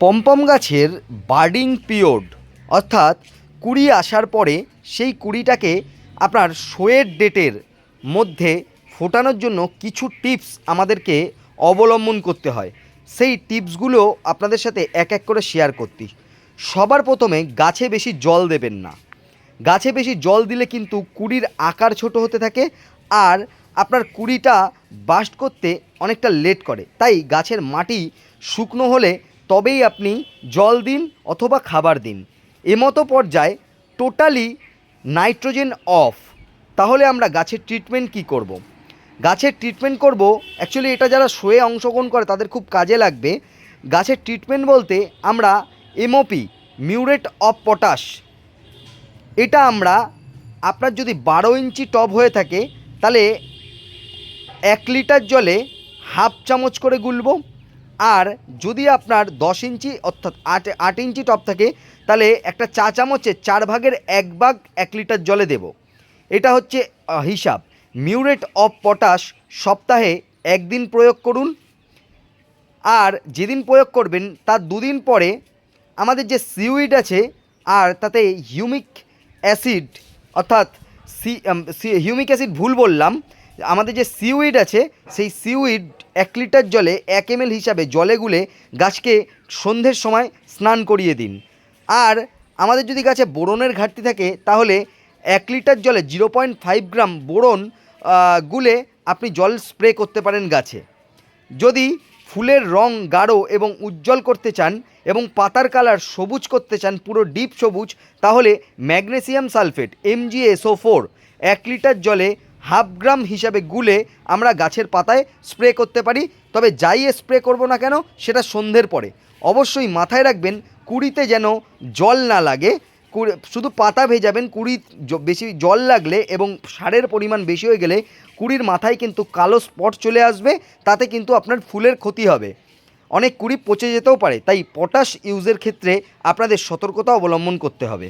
Pompom গাছের birding period, অর্থাৎ কুড়ি আসার পরে সেই কুড়িটাকে আপনার শোয়ের ডেটের মধ্যে ফোটানোর জন্য কিছু টিপস আমাদেরকে অবলম্বন করতে হয়। সেই টিপসগুলো আপনাদের সাথে এক এক করে শেয়ার করতি সবার প্রথমে গাছে বেশি জল দেবেন না। গাছে বেশি জল দিলে কিন্তু কুড়ির আকার ছোট হতে থাকে আর আপনার কুড়িটা বাস্ট করতে অনেকটা লেট করে। তাই গাছের মাটি শুকনো হলে তবেই আপনি জল দিন অথবা খাবার দিন। এমতো পর্যায়ে টোটালি নাইট্রোজেন অফ, তাহলে আমরা গাছের ট্রিটমেন্ট কি করব। গাছের ট্রিটমেন্ট করব, অ্যাকচুয়ালি এটা যারা শোয়ে অংশগ্রহণ করে তাদের খুব কাজে লাগবে। গাছের ট্রিটমেন্ট বলতে আমরা এমওপি মিউরেট অফ পটাশ। এটা আমরা আপনার যদি বারো ইঞ্চি টব হয়ে থাকে, তাহলে এক লিটার জলে হাফ চামচ করে গুলব। আর যদি আপনার দশ ইঞ্চি অর্থাৎ আট আট ইঞ্চি টপ থাকে, তাহলে একটা চা চামচে চার ভাগের এক ভাগ এক লিটার জলে দেব। এটা হচ্ছে হিসাব। মিউরেট অফ পটাশ সপ্তাহে একদিন প্রয়োগ করুন। আর যেদিন প্রয়োগ করবেন, তার দুদিন পরে আমাদের যে সিউইড আছে, আর তাতে হিউমিক অ্যাসিড, অর্থাৎ সি, হিউমিক অ্যাসিড ভুল বললাম আমাদের যে সিউইড আছে, সেই সিউইড এক লিটার জলে এক এম হিসাবে জলে গুলে গাছকে সন্ধ্যের সময় স্নান করিয়ে দিন। আর আমাদের যদি গাছে বোরনের ঘাটতি থাকে, তাহলে এক লিটার জলে zero point five gram boron গুলে আপনি জল স্প্রে করতে পারেন গাছে। যদি ফুলের রং গাঢ় এবং উজ্জ্বল করতে চান এবং পাতার কালার সবুজ করতে চান, পুরো ডিপ সবুজ, তাহলে ম্যাগনেসিয়াম সালফেট এমজিএসও ফোর এক লিটার জলে হাফ গ্রাম হিসাবে গুলে আমরা গাছের পাতায় স্প্রে করতে পারি, তবে যাই স্প্রে করব না কেন সেটা সন্ধ্যের পরে। অবশ্যই মাথায় রাখবেন, কুড়িতে যেন জল না লাগে শুধু পাতা ভেজাবেন, কুড়ি বেশি জল লাগলে এবং সারের পরিমাণ বেশি হয়ে গেলে কুড়ির মাথায় কিন্তু কালো স্পট চলে আসবে, তাতে কিন্তু আপনার ফুলের ক্ষতি হবে। অনেক কুড়ি পচে যেতেও পারে, তাই পটাশ ইউজের ক্ষেত্রে আপনাদের সতর্কতা অবলম্বন করতে হবে।